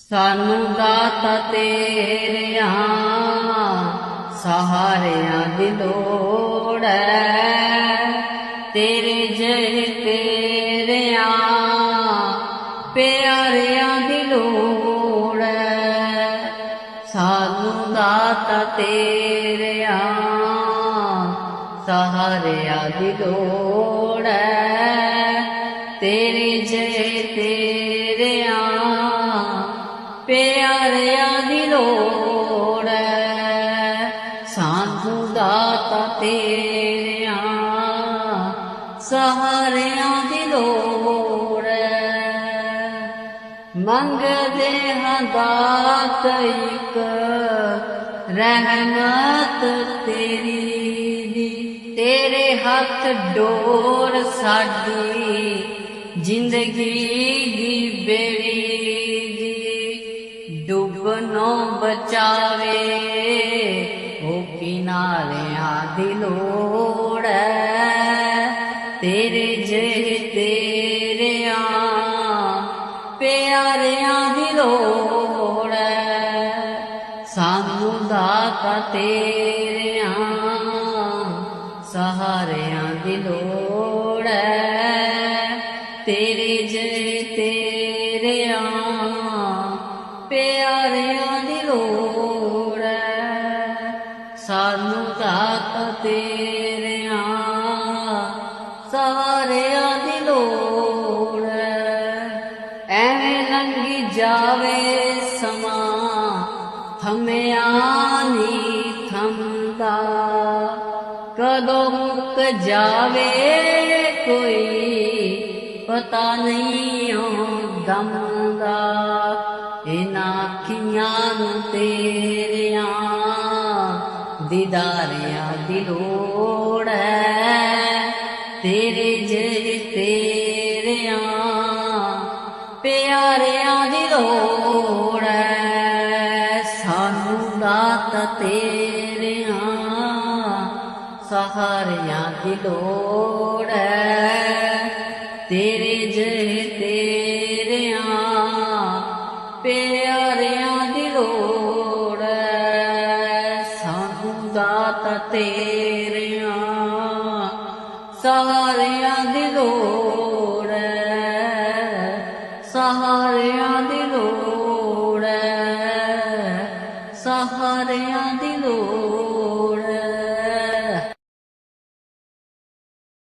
ਸਾਨੂੰ ਦਾਤਾ ਤੇਰਿਆਂ ਸਹਾਰਿਆਂ ਦੀ ਲੋੜ ਹੈ ਤੇਰੇ ਜੈ ਤੇਰਿਆਂ ਪਿਆਰਿਆਂ ਦੀ ਲੋੜ ਹੈ ਸਾਨੂੰ ਦਾਤਾ ਤੇਰਿਆਂ ਸਹਾਰਿਆਂ ਦੀ ਲੋੜ ਹੈ ਤੇਰੇ ਜੈ ਤੇਰਿਆਂ ਪਿਆਰਿਆਂ ਦੀ ਲੋੜ ਹੈ। ਸਾਨੂੰ ਦਾਤਾ ਤੇਰਿਆਂ, ਸਹਾਰਿਆਂ ਦੀ ਲੋੜ ਮੰਗਦੇ ਹਾਂ ਦਾਤ ਇੱਕ, ਰਹਿਮਤ ਤੇਰੀ ਦੀ। ਤੇਰੇ ਹੱਥ ਡੋਰ ਸਾਡੀ, ਜ਼ਿੰਦਗੀ ਦੀ ਬੇੜੀ ਡੁੱਬਨੋਂ ਬਚਾਵੇ ਉਹ ਕਿਨਾਰਿਆਂ ਦੀ ਲੋੜ ਤੇਰੇ ਜੇ ਤੇਰਿਆਂ, ਪਿਆਰਿਆਂ ਦੀ ਲੋੜ ਸਾਨੂੰ ਦਾਤਾ ਤੇਰਿਆਂ, ਸਹਾਰਿਆਂ ਦੀ ਲੋੜ ਤੇਰੇ ਜੇ ਤੇਰਿਆਂ ਪਿਆਰਿਆਂ ਦੀ ਲੋੜ ਹੈ ਸਾਨੂੰ ਦਾਤਾ ਤੇਰਿਆਂ, ਸਾਰਿਆਂ ਦੀ ਲੋੜ ਹੈ ਐਵੇਂ ਲੰਘੀ ਜਾਵੇ ਸਮਾਂ, ਥਮਿਆ ਨਹੀਂ ਥਮਦਾ। ਕਦੋਂ ਮੁੱਕ ਜਾਵੇ ਕੋਈ, ਪਤਾ ਨਹੀਂ ਉਹ ਦਮ ਦਾ ਇਹਨਾਂ ਅੱਖੀਆਂ ਨੂੰ ਤੇਰਿਆਂ, ਦੀਦਾਰਿਆਂ ਦੀ ਲੋੜ ਹੈ। ਤੇਰੇ ਜੇ ਤੇਰਿਆਂ, ਪਿਆਰਿਆਂ ਦੀ ਲੋੜ ਹੈ। ਸਾਨੂੰ ਦਾਤ ਤੇਰਿਆਂ, ਸਹਾਰਿਆਂ ਦੀ ਲੋੜ ਹੈ। ਤੇਰੇ ਜੇ ਤੇਰਿਆਂ ਪਿਆਰਿਆਂ ਦੀ ਲੋੜ ਸਾਨੂੰ ਦਾਤ ਤੇਰਿਆਂ, ਸਹਾਰਿਆਂ ਦੀ ਲੋੜ ਸਹਾਰਿਆਂ ਦੀ ਲੋੜ ਸਹਾਰਿਆਂ ਦੀ ਲੋੜ